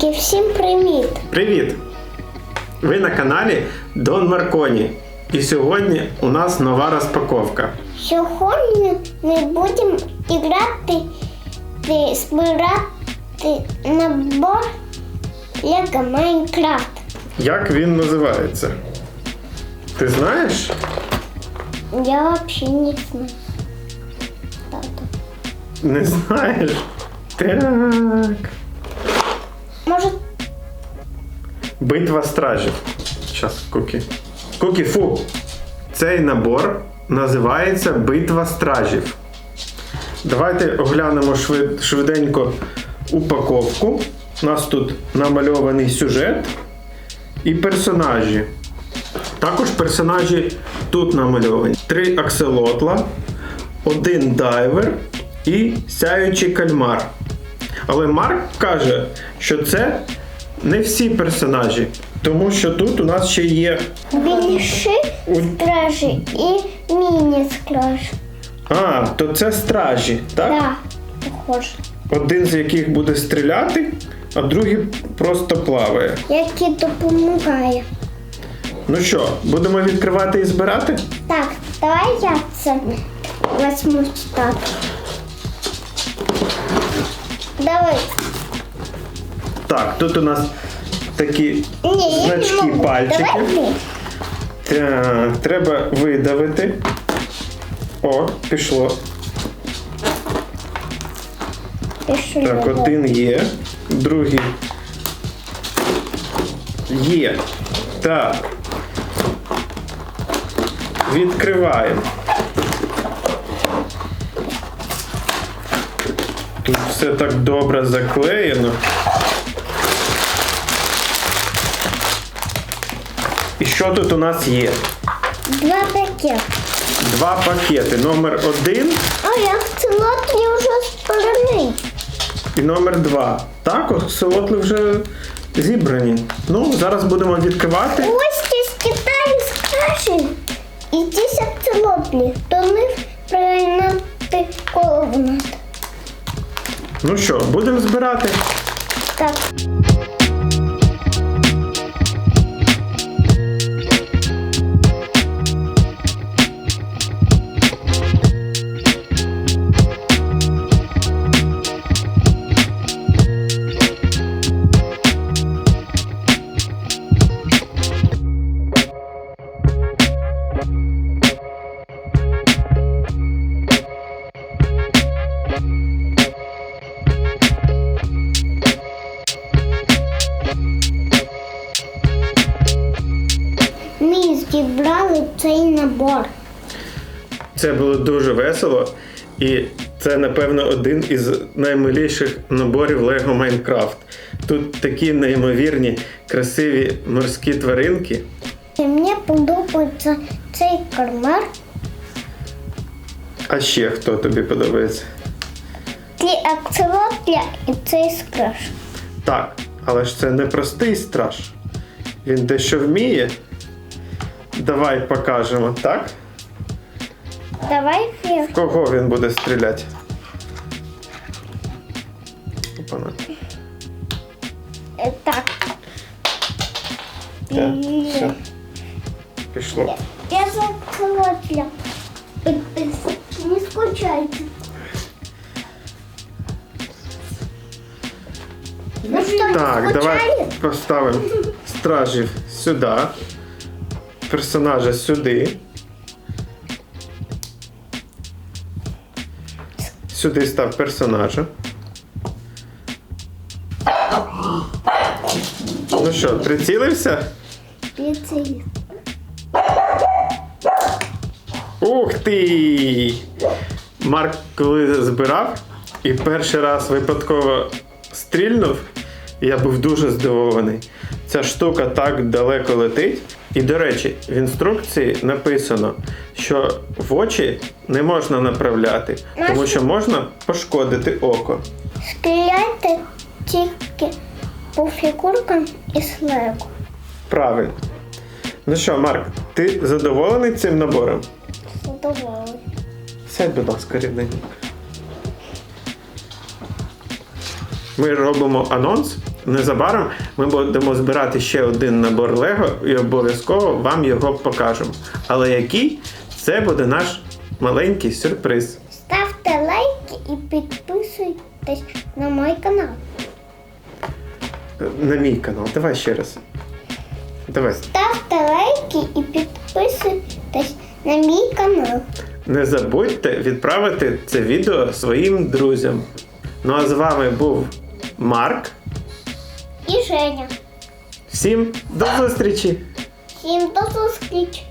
Друзики, всім привіт! Привіт! Ви на каналі Дон Марконі. І сьогодні у нас нова розпаковка. Сьогодні ми будемо грати, ти- збирати набор Лего Майнкрафт. Як він називається? Ти знаєш? Я взагалі не знаю. Тато. Не знаєш? Так. Може, Битва стражів. Щас, куки. Куки, фу. Цей набор називається Битва стражів. Давайте оглянемо швид- швиденько упаковку. У нас тут намальований сюжет і персонажі. Також персонажі тут намальовані. Три акселотла, один дайвер і сяючий кальмар. Але Марк каже, що це не всі персонажі, тому що тут у нас ще є. більші стражі і міні-стражі. А, то це стражі, так? Так, похоже. Один з яких буде стріляти, а другий просто плаває. Який допомагає. Ну що, будемо відкривати і збирати? Так, давай я це возьму так. Давай. Так, тут у нас такі Ні, я значки не можу. пальчики. Давай ти. Так, треба видавити. О, пішло. Пішли. Так, один є, другий є. Так. Відкриваємо. Тут все так добре заклеєно. Що тут у нас є? Два пакети. Два пакети. Номер один А це лотлі вже сторони? і номер два. Так, солотли вже зібрані. Ну, зараз будемо відкривати. Ось ті Китаю скажи. І ті лотлі. То них прийняти голову. Ну що, будемо збирати? Так. Зібрали цей набор. Це було дуже весело. І це, напевно, один із наймиліших наборів Lego Minecraft. Тут такі неймовірні, красиві морські тваринки. І мені подобається цей кармар. А ще хто тобі подобається? Ті акцелотля і цей скраш. Так, але ж це не простий страж. Він дещо вміє. Давай покажемо, так? Давай фір. Кого він буде стріляти? Опана. Е, Так. Так, І- все. Пішло. Я за акцелотля. Е, е, Не скучайте. Ну що, не Так, давай скучали? поставимо стражів сюди, Персонажа сюди. Сюди став персонажа. Ну що, прицілився? Піцеї. Ух ти! Марк, коли збирав і перший раз випадково стрільнув, я був дуже здивований. Ця штука так далеко летить. І, до речі, в інструкції написано, що в очі не можна направляти, тому що можна пошкодити око. Стріляйте тільки по фігуркам і слегу. Правильно. Ну що, Марк, ти задоволений цим набором? Задоволений. Сядь, будь ласка, рівненько. Ми робимо анонс, Незабаром ми будемо збирати ще один набор Лего і обов'язково вам його покажемо. Але який це буде наш маленький сюрприз. Ставте лайки і підписуйтесь на мій канал. На мій канал. Давай ще раз. Давай. Ставте лайки і підписуйтесь на мій канал. Не забудьте відправити це відео своїм друзям. Ну а з вами був Марк. І Женя. Всім до зустрічі! Всім до зустрічі!